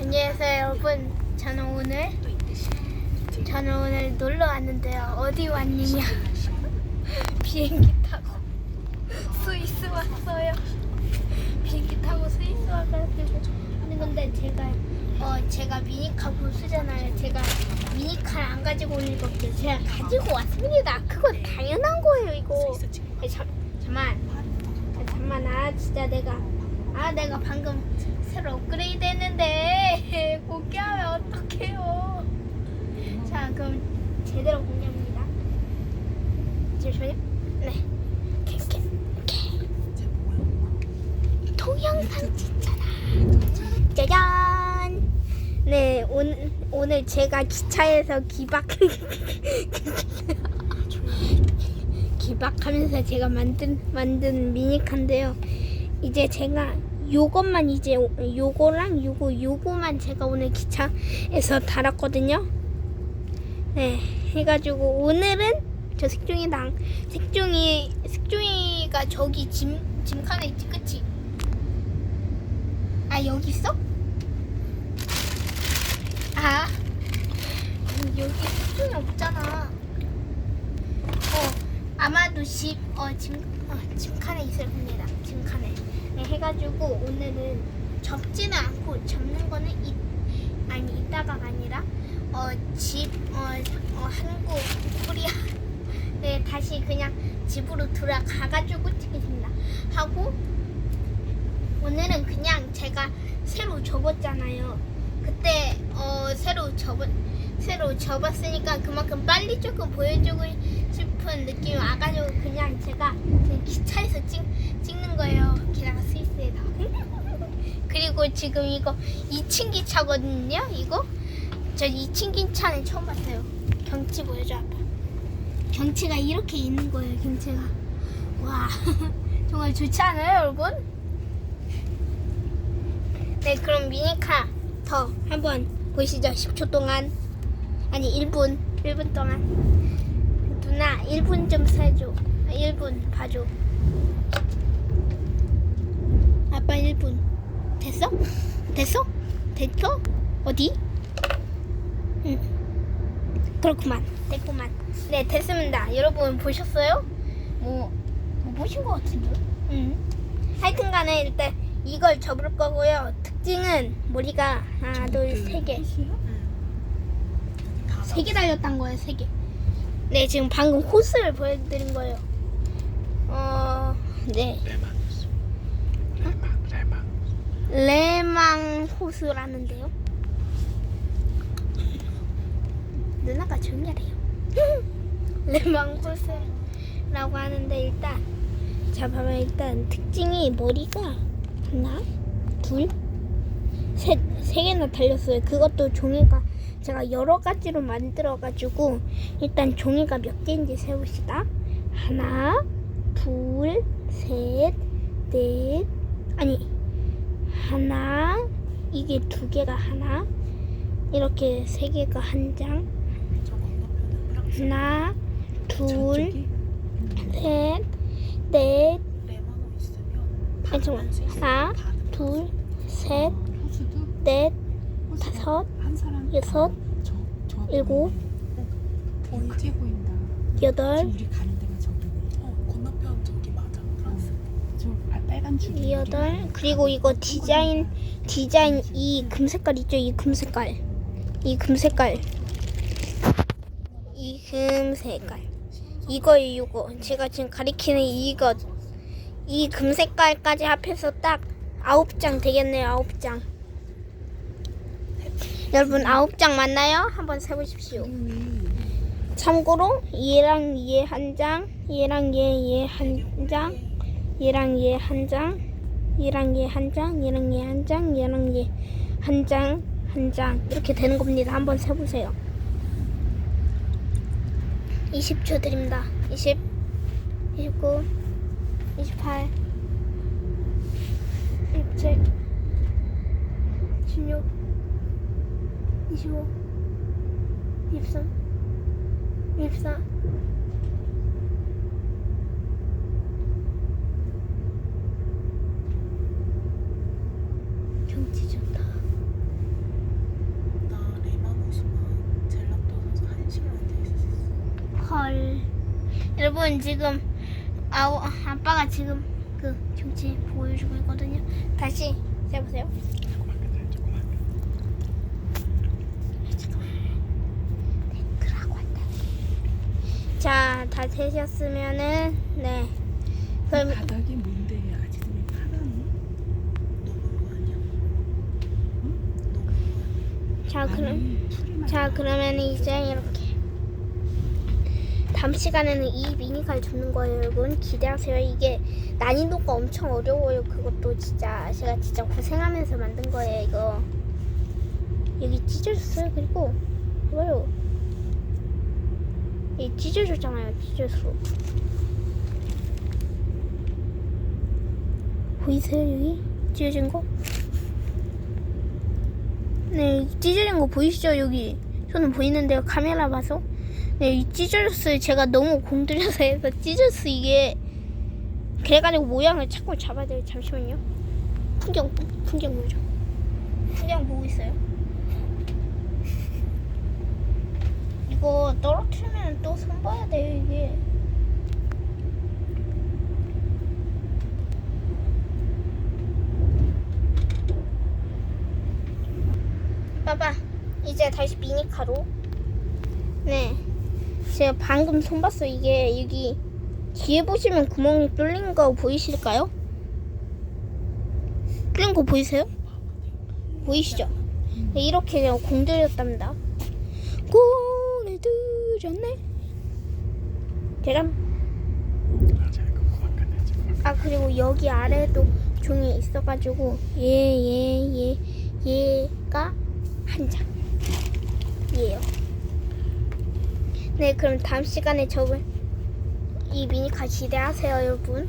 안녕하세요 여러분. 저는 오늘 저는 오늘 놀러 왔는데요. 어디 왔느냐? 비행기 타고. 스위스 왔어요. 비행기 타고 스위스 와가지고. 하는 건데 제가 어 제가 미니카 보수잖아요. 제가 미니카를 안 가지고 올 리가 없죠 제가 가지고 왔습니다. 그건 당연한 거예요 이거. 잠, 잠만. 아, 잠만. 아 진짜 내가 아 내가 방금 새로 업그레이드 했는데 공개하면 어떡해요? 자 그럼 제대로 공개합니다. 잠시만요 네. 이렇게 동영상 찍잖아. 짜잔. 네 오늘 오늘 제가 기차에서 기박 기박하면서 제가 만든 만든 미니카인데요. 이제 제가 요것만 이제 오- 요거랑 요거 요거만 제가 오늘 기차에서 달았거든요. 네, 해가지고 오늘은 저 색종이랑 색종이 색종이가 저기 짐 짐칸에 있지, 그치? 아 여기 있어? 아 여기 색종이 없잖아. 어 아마도 집, 어, 짐, 어, 짐칸에 있을 겁니다. 짐칸에. 네, 해가지고 오늘은 접지는 않고 접는 거는 이, 아니 이따가가 아니라 어, 집, 어, 어, 한국, 코리아. 네, 다시 그냥 집으로 돌아가가지고 찍겠습니다. 하고 오늘은 그냥 제가 새로 접었잖아요. 그때 어, 새로 접은 새로 접었으니까 그만큼 빨리 조금 보여주고 싶은 느낌이 와가지고 그냥 제가 기차에서 찍, 찍는 거예요. 게다가 스위스에다. 그리고 지금 이거 2층 기차거든요. 이거 저 2층 기차는 처음 봤어요. 경치 보여줘 아빠. 경치가 이렇게 있는 거예요. 경치가 와 정말 좋지 않아요, 여러분? 네, 그럼 미니카 더 한번 보시죠. 10초 동안. 아니, 1분. 1분 동안. 누나, 1분 좀 세줘. 1분 봐줘. 아빠 1분. 됐어? 됐어? 됐어? 어디? 응. 그렇구만. 됐구만. 네, 됐습니다. 여러분 보셨어요? 뭐, 뭐 보신 것 같은데? 응. 하여튼 간에 일단 이걸 접을 거고요. 특징은 머리가 하나, 둘, 세 개. 세 개 달렸단 거예요, 세 개. 네, 지금 방금 호스를 보여드린 거예요. 어, 네. 레망이었어. 레망, 레망. 레망 호스라는데요. 누나가 하래요. 레망 호스라고 하는데 일단 자 봐봐 일단 특징이 머리가 하나, 둘, 셋, 세 개나 달렸어요. 그것도 종이가 제가 여러 가지로 만들어가지고 일단 종이가 몇 개인지 세봅시다. 하나, 둘, 셋, 넷, 아니 하나, 이게 두 개가 하나, 이렇게 세 개가 한 장, 하나, 둘, 셋, 넷, 아니 잠깐 하나, 둘, 셋, 넷, 다섯, 한 사람 여섯, 저, 저 일곱, 보이지 보인다. 여덟, 지금 우리 가는 데가 저기네. 어, 건너편 저기 맞아. 프랑스. 저 아, 빨간 줄이. 여덟 그리고 이거 디자인 디자인 이 금색깔 있죠 이 금색깔 이 금색깔 이 금색깔 이거예요 이거 제가 지금 가리키는 이것 이 금색깔까지 합해서 딱 아홉 장 되겠네요 아홉 장 여러분 아홉 장 맞나요? 한번 세보십시오 참고로 얘랑 얘 한 장, 얘랑 얘 얘한 장, 얘랑 얘 한 장, 얘랑 얘 한 장, 얘랑 얘 한 장, 얘랑 얘 한 장, 한 장 이렇게 되는 겁니다. 한번 세보세요. 20초 드립니다. 20, 29, 28, 27, 16, 25 23 24 경치 좋다. 나 레마노스만 젤라또 사서 한 시간 앉아 있었어. 헐. 여러분 지금 아우 아빠가 지금 그 경치 보여주고 있거든요. 다시 해보세요. 자, 다 되셨으면은 네. 그럼 바닥이 뭔데 아직도 왜 파라니? 자 그럼 자. 그러면 이제 이렇게 다음 시간에는 이 미니카를 줍는 거예요, 여러분. 기대하세요. 이게 난이도가 엄청 어려워요. 그것도 진짜 제가 진짜 고생하면서 만든 거예요, 이거. 여기 찢어졌어요. 그리고 이거요. 이 찢어졌잖아요, 찢어서. 보이세요, 여기? 찢어진 거? 네, 찢어진 거 보이시죠, 여기? 저는 보이는데요, 카메라 봐서. 네, 이 찢어졌어요. 제가 너무 공들여서 해서 찢었어, 이게. 그래가지고 모양을 자꾸 잡아야 돼요. 잠시만요. 풍경, 풍경 보죠. 풍경 보고 있어요. 이거 떨어뜨리면 또 손 봐야 돼요, 이게. 봐봐. 이제 다시 미니카로. 네. 제가 방금 손 봤어요. 이게 여기 뒤에 보시면 구멍이 뚫린 거 보이실까요? 뚫린 거 보이세요? 보이시죠? 네, 이렇게 그냥 공들였답니다. 공 끝내 조금만 아 그리고 여기 아래에도 종이 있어가지고 얘얘 얘 얘 가 한 장 이에요. 네 그럼 다음 시간에 저을 이 미니카 기대하세요 여러분.